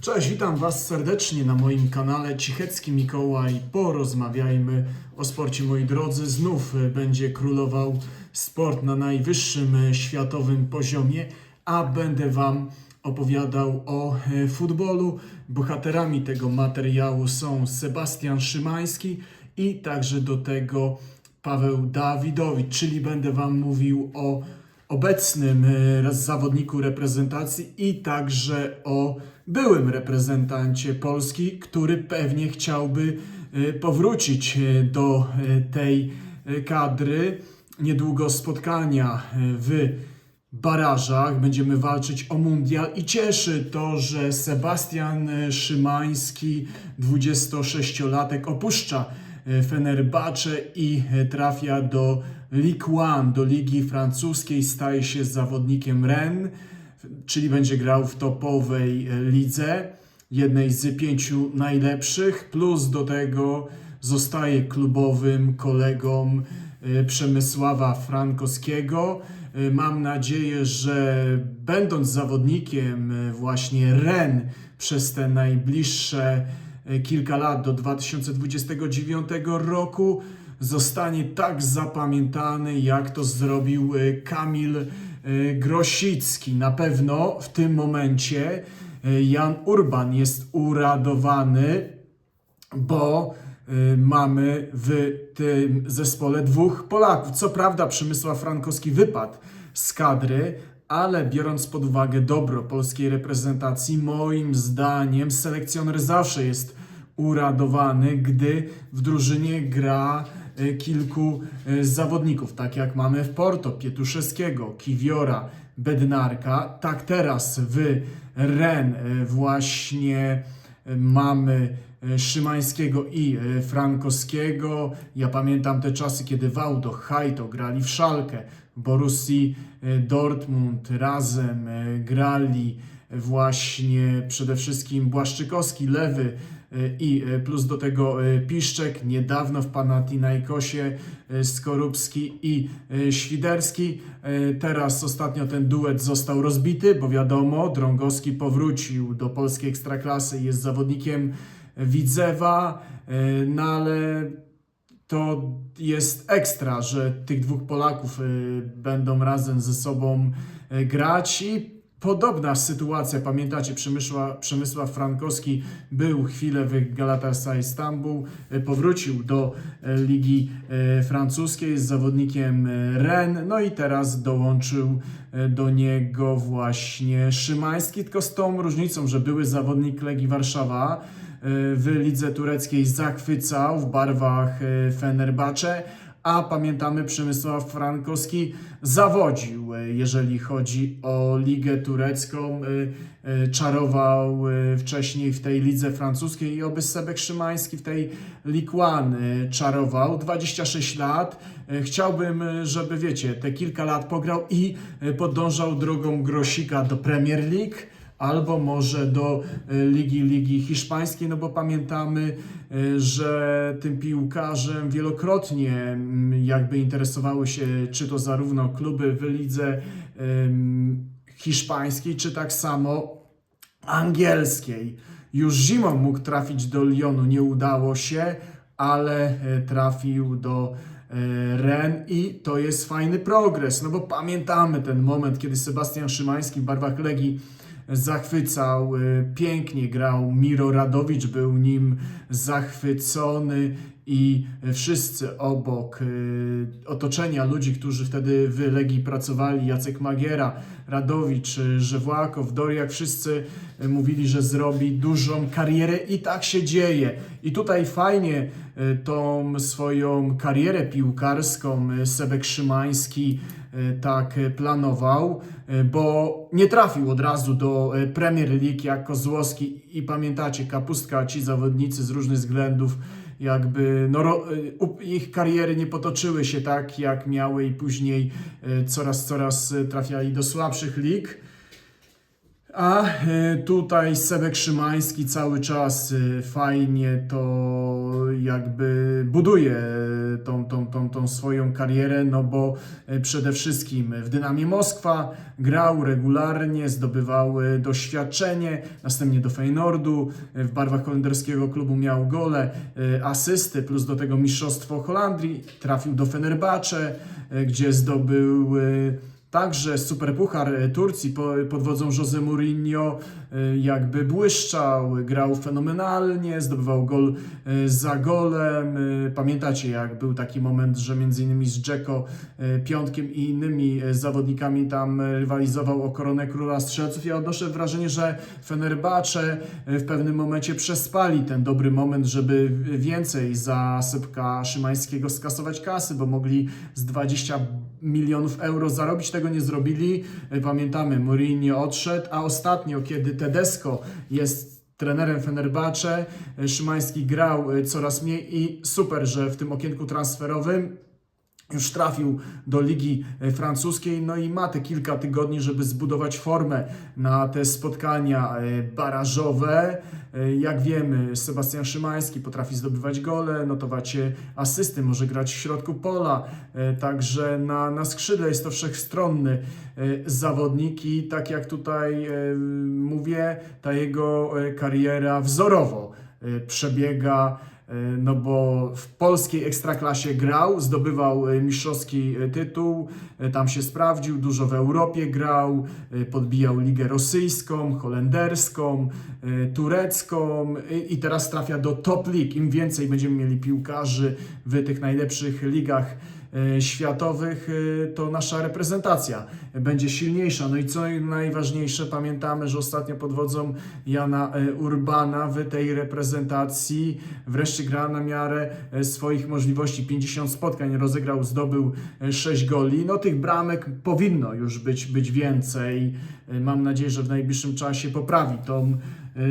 Cześć, witam Was serdecznie na moim kanale Cichecki Mikołaj. Porozmawiajmy o sporcie, moi drodzy. Znów e, będzie królował sport na najwyższym e, światowym poziomie, a będę Wam opowiadał o e, futbolu. Bohaterami tego materiału są Sebastian Szymański i także do tego Paweł Dawidowicz, czyli będę Wam mówił o obecnym e, zawodniku reprezentacji i także o byłym reprezentancie Polski, który pewnie chciałby e, powrócić e, do tej kadry. Niedługo spotkania w barażach. Będziemy walczyć o mundial i cieszy to, że Sebastian Szymański, 26-latek, opuszcza Fenerbahce i e, trafia do Ligue 1, do Ligi Francuskiej, staje się zawodnikiem Rennes, czyli będzie grał w topowej e, lidze, jednej z pięciu najlepszych, plus do tego zostaje klubowym kolegą e, Przemysława Frankowskiego. E, Mam nadzieję, że będąc zawodnikiem e, właśnie Ren przez te najbliższe e, kilka lat do 2029 roku zostanie tak zapamiętany, jak to zrobił e, Kamil e, Grosicki. Na pewno w tym momencie e, Jan Urban jest uradowany, bo mamy w tym zespole dwóch Polaków. Co prawda Przemysław Frankowski wypadł z kadry, ale biorąc pod uwagę dobro polskiej reprezentacji, moim zdaniem selekcjoner zawsze jest uradowany, gdy w drużynie gra y, kilku y, zawodników, tak jak mamy w Porto, Pietuszewskiego, Kiwiora, Bednarka, tak teraz w Ren y, właśnie mamy Szymańskiego i Frankowskiego. Ja pamiętam te czasy, kiedy Wałdo, Hajto grali w Szalkę, Borussii Dortmund razem grali właśnie przede wszystkim Błaszczykowski, Lewy i y, plus do tego y, Piszczek, niedawno w Panathinaikosie y, Skorupski i Świderski. Teraz ostatnio ten duet został rozbity, bo wiadomo, Drągowski powrócił do polskiej ekstraklasy, jest zawodnikiem Widzewa, no ale to jest ekstra, że tych dwóch Polaków będą razem ze sobą grać i podobna sytuacja, pamiętacie, Przemysła, Przemysław Frankowski był chwilę w Galatasaray Istanbul, y, powrócił do y, Ligi y, Francuskiej z zawodnikiem Rennes, no i teraz dołączył do niego właśnie Szymański, tylko z tą różnicą, że były zawodnik Legii Warszawa, w lidze tureckiej zachwycał w barwach e, Fenerbahce, a pamiętamy Przemysław Frankowski zawodził, e, jeżeli chodzi o ligę turecką, e, e, czarował wcześniej w tej lidze francuskiej i oby Sebek Szymański w tej Ligue 1 e, czarował, 26 lat, chciałbym, żeby wiecie, te kilka lat pograł i podążał drogą Grosika do Premier League, albo może do e, Ligi Ligi Hiszpańskiej, no bo pamiętamy, e, że tym piłkarzem wielokrotnie mm, jakby interesowały się czy to zarówno kluby w lidze hiszpańskiej, czy tak samo angielskiej. Już zimą mógł trafić do Lyonu, nie udało się, ale e, trafił do Ren i to jest fajny progres, no bo pamiętamy ten moment, kiedy Sebastian Szymański w barwach Legii zachwycał, y, pięknie grał. Miro Radowicz był nim zachwycony i wszyscy obok y, otoczenia ludzi, którzy wtedy w Legii pracowali, Jacek Magiera, Radowicz, y, Żewłakow, Doriak, wszyscy y, mówili, że zrobi dużą karierę i tak się dzieje. I tutaj fajnie tą swoją karierę piłkarską Sebek Szymański tak planował, bo nie trafił od razu do Premier League jak Kozłowski i pamiętacie, Kapustka, ci zawodnicy z różnych względów jakby no, y, ich kariery nie potoczyły się tak, jak miały i później y, coraz, coraz y, trafiali do słabszych lig. A e, tutaj Sebek Szymański cały czas e, fajnie to jakby buduje e, tą, tą, tą, tą swoją karierę, no bo przede wszystkim w Dynamie Moskwa grał regularnie, zdobywał doświadczenie, następnie do Feynordu, w barwach holenderskiego klubu miał gole, asysty, plus do tego mistrzostwo Holandrii, trafił do Fenerbahce, gdzie zdobył Także Superpuchar e, Turcji po- pod wodzą Jose Mourinho e, jakby błyszczał, grał fenomenalnie, zdobywał gol e, za golem. Pamiętacie, jak był taki moment, że między innymi z Dzeko Piątkiem i innymi zawodnikami tam rywalizował o koronę króla strzelców. Ja odnoszę wrażenie, że Fenerbahce e, w pewnym momencie przespali ten dobry moment, żeby więcej za Sepka Szymańskiego skasować kasy, bo mogli z 20 milionów euro zarobić, tego nie zrobili. E, Pamiętamy, Mourinho odszedł, a ostatnio, kiedy Tedesco jest trenerem Fenerbahce, e, Szymański grał e, coraz mniej i super, że w tym okienku transferowym już trafił do Ligi Francuskiej, no i ma te kilka tygodni, żeby zbudować formę na te spotkania e, barażowe. E, Jak wiemy, Sebastian Szymański potrafi zdobywać gole, notować e, asysty, może grać w środku pola, także na, na skrzydle jest to wszechstronny zawodnik i tak jak tutaj mówię, ta jego kariera wzorowo przebiega. E, No bo w polskiej ekstraklasie grał, zdobywał e, mistrzowski e, tytuł, tam się sprawdził, dużo w Europie grał, podbijał ligę rosyjską, holenderską, turecką i- teraz trafia do top league. Im więcej będziemy mieli piłkarzy w tych najlepszych ligach światowych, e, to nasza reprezentacja będzie silniejsza. No i co najważniejsze, pamiętamy, że ostatnio pod wodzą Jana e, Urbana w tej reprezentacji wreszcie gra na miarę e, swoich możliwości. 50 spotkań rozegrał, zdobył 6 goli. No tych bramek powinno już być, być więcej. E, Mam nadzieję, że w najbliższym czasie poprawi tą e,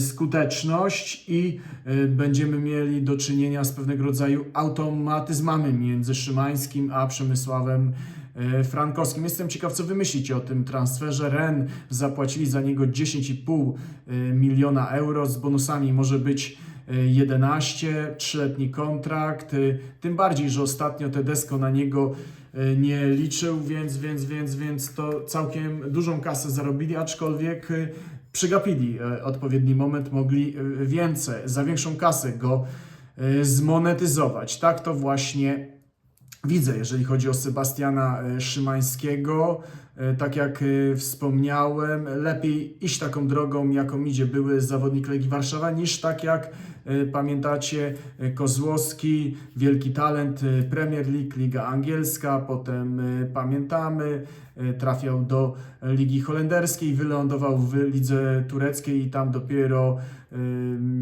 skuteczność i e, będziemy mieli do czynienia z pewnego rodzaju automatyzmami między Szymańskim a Przemysławem e, Frankowskim. Jestem ciekaw, co wy myślicie o tym transferze. Ren zapłacili za niego 10,5 e, miliona euro z bonusami. Może być e, 11, trzyletni kontrakt. e, Tym bardziej, że ostatnio Tedesco na niego e, nie liczył, więc, więc, więc, więc to całkiem dużą kasę zarobili, aczkolwiek e, przegapili e, odpowiedni moment, mogli e, więcej, za większą kasę go e, zmonetyzować. Tak to właśnie widzę, jeżeli chodzi o Sebastiana e, Szymańskiego. E, Tak jak e, wspomniałem, lepiej iść taką drogą, jaką idzie były zawodnik Legii Warszawa, niż tak jak pamiętacie Kozłowski, wielki talent Premier League, Liga Angielska, potem pamiętamy, trafiał do Ligi Holenderskiej, wylądował w Lidze Tureckiej i tam dopiero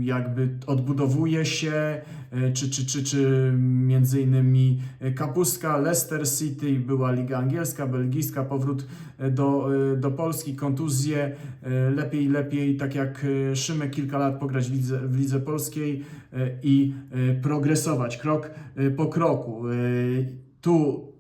jakby odbudowuje się, e, czy, czy, czy, czy między innymi Kapustka, Leicester City, była Liga Angielska, Belgijska, powrót e, do, e, do Polski, kontuzje, lepiej, lepiej, tak jak Szymek kilka lat pograć w lidze, w lidze polskiej i progresować krok po kroku. Tu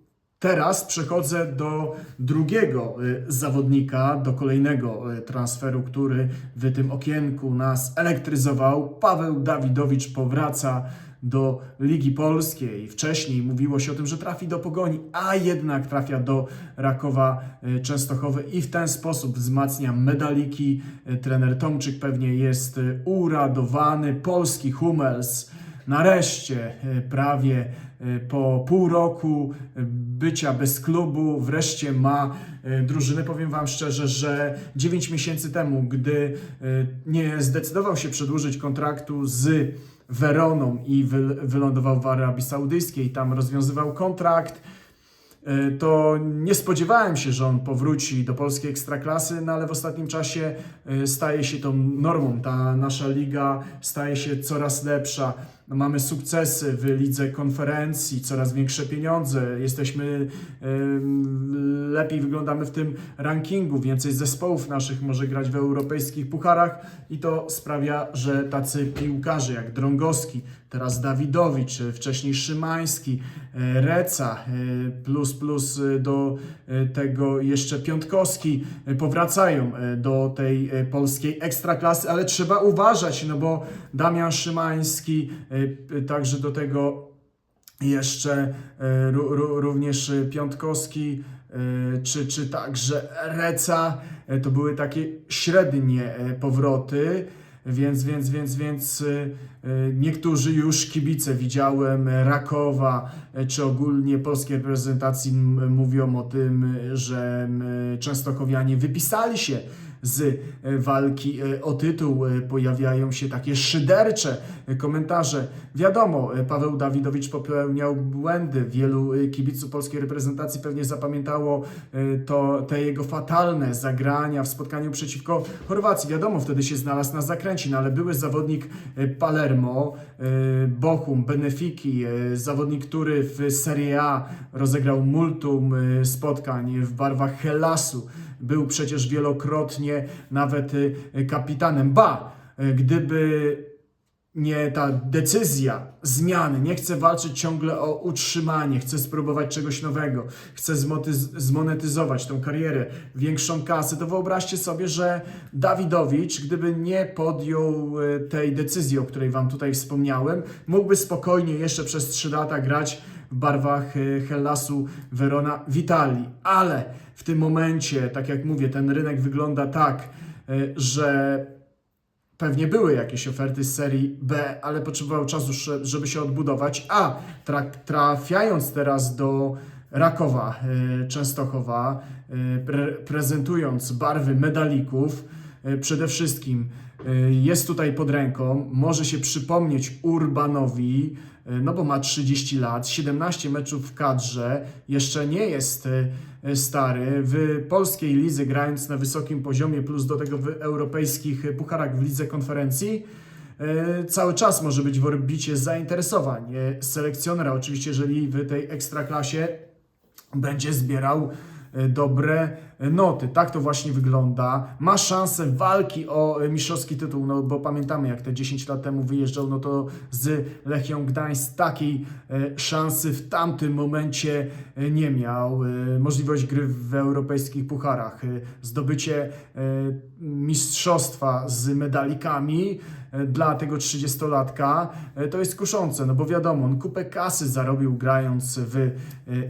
Teraz przechodzę do drugiego y, zawodnika, do kolejnego y, transferu, który w tym okienku nas elektryzował. Paweł Dawidowicz powraca do Ligi Polskiej. Wcześniej mówiło się o tym, że trafi do Pogoni, a jednak trafia do Rakowa y, Częstochowy i w ten sposób wzmacnia medaliki. Trener Tomczyk pewnie jest uradowany. Polski Hummels nareszcie y, prawie y, po pół roku y, bycia bez klubu wreszcie ma drużynę. Powiem Wam szczerze, że 9 miesięcy temu, gdy nie zdecydował się przedłużyć kontraktu z Weroną i wy, wylądował w Arabii Saudyjskiej, tam rozwiązywał kontrakt, to nie spodziewałem się, że on powróci do polskiej ekstraklasy, no ale w ostatnim czasie staje się tą normą. Ta nasza liga staje się coraz lepsza. No mamy sukcesy w lidze konferencji, coraz większe pieniądze, jesteśmy lepiej wyglądamy w tym rankingu, więcej zespołów naszych może grać w europejskich pucharach i to sprawia, że tacy piłkarze jak Drągowski, teraz Dawidowicz, wcześniej Szymański, e, Reca, e, plus plus e, do tego jeszcze Piątkowski powracają do tej polskiej ekstraklasy, ale trzeba uważać, no bo Damian Szymański, także do tego jeszcze e, ró- ró- również e, Piątkowski, e, czy, czy także Reca, e, to były takie średnie e, powroty, więc, więc, więc, więc e, e, niektórzy już kibice widziałem e, Rakowa, e, czy ogólnie polskiej reprezentacji mówią o tym, e, że Częstochowianie wypisali się z e, walki e, o tytuł. E, Pojawiają się takie szydercze komentarze. Wiadomo, Paweł Dawidowicz popełniał błędy. Wielu kibiców polskiej reprezentacji pewnie zapamiętało to, te jego fatalne zagrania w spotkaniu przeciwko Chorwacji. Wiadomo, wtedy się znalazł na zakręcie, no ale były zawodnik Palermo, Bochum, Benefiki, zawodnik, który w Serie A rozegrał multum spotkań w barwach Hellasu. Był przecież wielokrotnie nawet e, kapitanem. Ba, e, gdyby nie ta decyzja zmiany, nie chce walczyć ciągle o utrzymanie, chce spróbować czegoś nowego, chce zmonetyzować tą karierę, większą kasę, to wyobraźcie sobie, że Dawidowicz, gdyby nie podjął e, tej decyzji, o której Wam tutaj wspomniałem, mógłby spokojnie jeszcze przez 3 lata grać w barwach e, Hellasu Verona w Italii. Ale w tym momencie, tak jak mówię, ten rynek wygląda tak, e, że Pewnie były jakieś oferty z serii B, ale potrzebował czasu, żeby się odbudować. A tra- trafiając teraz do Rakowa e, Częstochowa, pre- prezentując barwy medalików, przede wszystkim jest tutaj pod ręką, może się przypomnieć Urbanowi, e, no bo ma 30 lat, 17 meczów w kadrze, jeszcze nie jest e, stary. W polskiej lidze grając na wysokim poziomie, plus do tego w europejskich pucharach w lidze konferencji, cały czas może być w orbicie zainteresowań selekcjonera. Oczywiście, jeżeli w tej ekstraklasie będzie zbierał dobre noty. Tak to właśnie wygląda. Ma szansę walki o e, mistrzowski tytuł, no bo pamiętamy jak te 10 lat temu wyjeżdżał, no to z Lechią Gdańsk takiej e, szansy w tamtym momencie e, nie miał. E, Możliwość gry w europejskich pucharach, e, zdobycie e, mistrzostwa z medalikami e, dla tego 30-latka e, to jest kuszące, no bo wiadomo, on kupę kasy zarobił grając w e,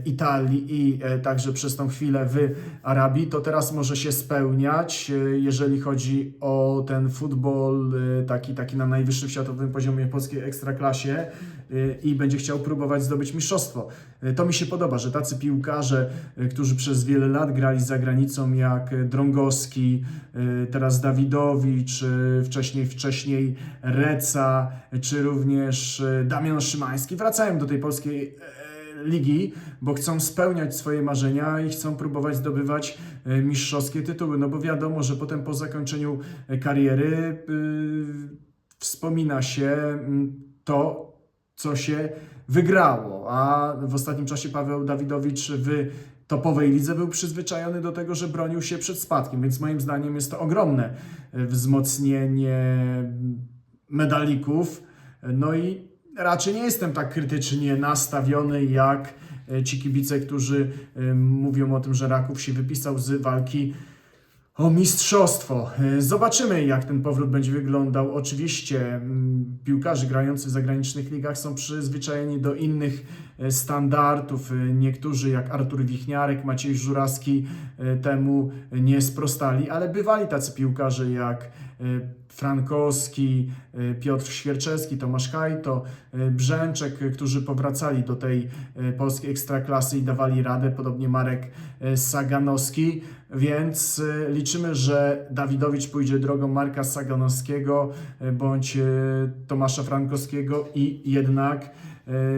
Italii i e, także przez tą chwilę w Arabii, to teraz może się spełniać, e, jeżeli chodzi o ten futbol e, taki, taki na najwyższym światowym poziomie polskiej ekstraklasie e, i będzie chciał próbować zdobyć mistrzostwo. To mi się podoba, że tacy piłkarze, którzy przez wiele lat grali za granicą, jak Drągowski, teraz Dawidowicz, wcześniej, wcześniej Reca, czy również Damian Szymański, wracają do tej polskiej ligi, bo chcą spełniać swoje marzenia i chcą próbować zdobywać e, mistrzowskie tytuły. No bo wiadomo, że potem po zakończeniu e, kariery y, wspomina się mm, to, co się wygrało. A w ostatnim czasie Paweł Dawidowicz w topowej lidze był przyzwyczajony do tego, że bronił się przed spadkiem, więc moim zdaniem jest to ogromne wzmocnienie medalików. No i raczej nie jestem tak krytycznie nastawiony jak e, ci kibice, którzy mówią o tym, że Raków się wypisał z walki o mistrzostwo. E, Zobaczymy, jak ten powrót będzie wyglądał. Oczywiście piłkarze grający w zagranicznych ligach są przyzwyczajeni do innych standardów. E, Niektórzy, jak Artur Wichniarek, Maciej Żurawski, e, temu nie sprostali, ale bywali tacy piłkarze jak e, Frankowski, e, Piotr Świerczewski, Tomasz Hajto, e, Brzęczek, e, którzy powracali do tej e, polskiej ekstraklasy i dawali radę, podobnie Marek e, Saganowski, więc e, liczymy, że Dawidowicz pójdzie drogą Marka Saganowskiego e, bądź e, Tomasza Frankowskiego i jednak e,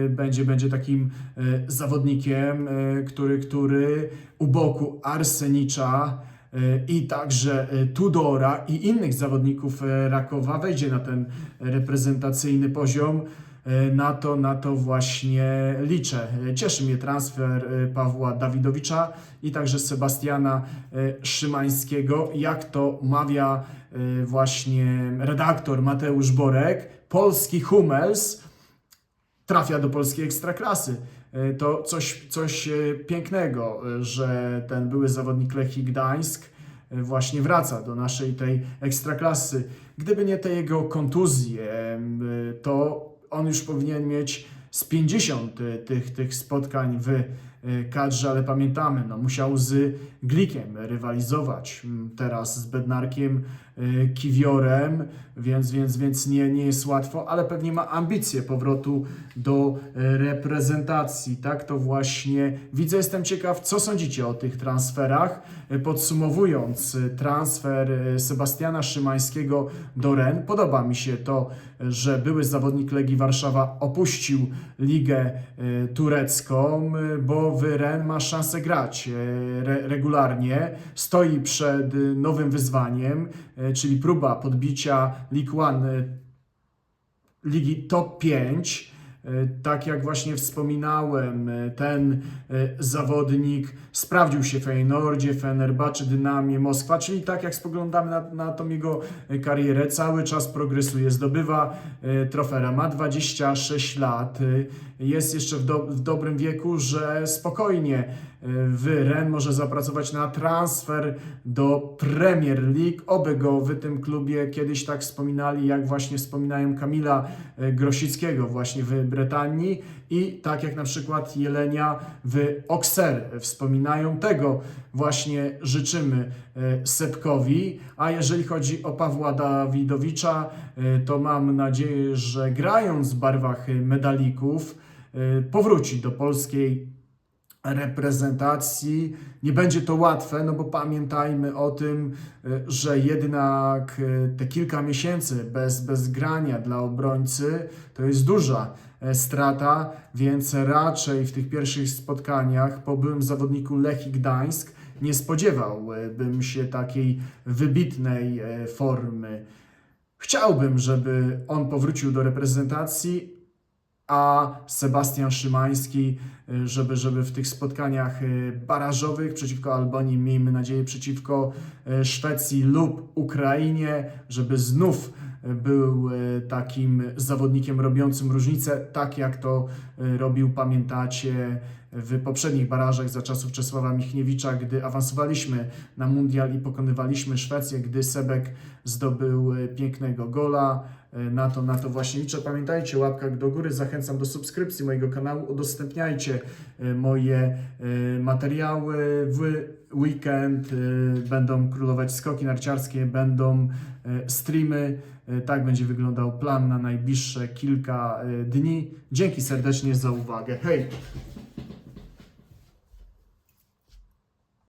będzie, będzie takim e, zawodnikiem, e, który, który u boku Arsenicza e, i także e, Tudora i innych zawodników e, Rakowa wejdzie na ten reprezentacyjny poziom. E, Na to, na to właśnie liczę. E, Cieszy mnie transfer e, Pawła Dawidowicza i także Sebastiana e, Szymańskiego. Jak to mawia e, właśnie redaktor Mateusz Borek, polski Hummels trafia do polskiej ekstraklasy. E, To coś, coś e, pięknego, e, że ten były zawodnik Lechii Gdańsk właśnie wraca do naszej tej ekstraklasy. Gdyby nie te jego kontuzje, to on już powinien mieć z 50 tych, tych spotkań w kadrze, ale pamiętamy, no, musiał z Glikiem rywalizować, teraz z Bednarkiem Kiwiorem, więc, więc, więc nie, nie jest łatwo, ale pewnie ma ambicje powrotu do e, reprezentacji. Tak to właśnie widzę. Jestem ciekaw, co sądzicie o tych transferach. E, Podsumowując, transfer Sebastiana Szymańskiego do Ren. Podoba mi się to, że były zawodnik Legii Warszawa opuścił ligę turecką, bo w Ren ma szansę grać re, regularnie. Stoi przed nowym wyzwaniem, czyli próba podbicia League One e, ligi top 5. E, Tak jak właśnie wspominałem, e, ten e, zawodnik sprawdził się w Feyenoordzie, Fenerbahce, Dynamie, Moskwa, czyli tak jak spoglądamy na, na tą jego e, karierę, cały czas progresuje, zdobywa e, trofera, ma 26 lat, e, jest jeszcze w, do, w dobrym wieku, że spokojnie e, w Ren może zapracować na transfer do Premier League, oby go w tym klubie kiedyś tak wspominali, jak właśnie wspominają Kamila e, Grosickiego właśnie w Brytanii. I tak jak na przykład Jelenia w Auxerre wspominają tego właśnie życzymy e, Sepkowi, a jeżeli chodzi o Pawła Dawidowicza, e, to mam nadzieję, że grając w barwach medalików powróci do polskiej reprezentacji. Nie będzie to łatwe, no bo pamiętajmy o tym, e, że jednak e, te kilka miesięcy bez, bez grania dla obrońcy to jest duża e, strata, więc raczej w tych pierwszych spotkaniach po byłym zawodniku Lechii Gdańsk nie spodziewałbym się takiej wybitnej formy. Chciałbym, żeby on powrócił do reprezentacji, a Sebastian Szymański, y, żeby, żeby w tych spotkaniach y, barażowych przeciwko Albanii, miejmy nadzieję przeciwko y, Szwecji lub Ukrainie, żeby znów był takim zawodnikiem robiącym różnicę, tak jak to robił, pamiętacie, w poprzednich barażach za czasów Czesława Michniewicza, gdy awansowaliśmy na mundial i pokonywaliśmy Szwecję, gdy Sebek zdobył pięknego gola. Y, Na to, na to właśnie liczę. Pamiętajcie, łapkach do góry. Zachęcam do subskrypcji mojego kanału. Udostępniajcie y, moje y, materiały. W weekend będą królować skoki narciarskie, będą streamy. Tak będzie wyglądał plan na najbliższe kilka dni. Dzięki serdecznie za uwagę. Hej!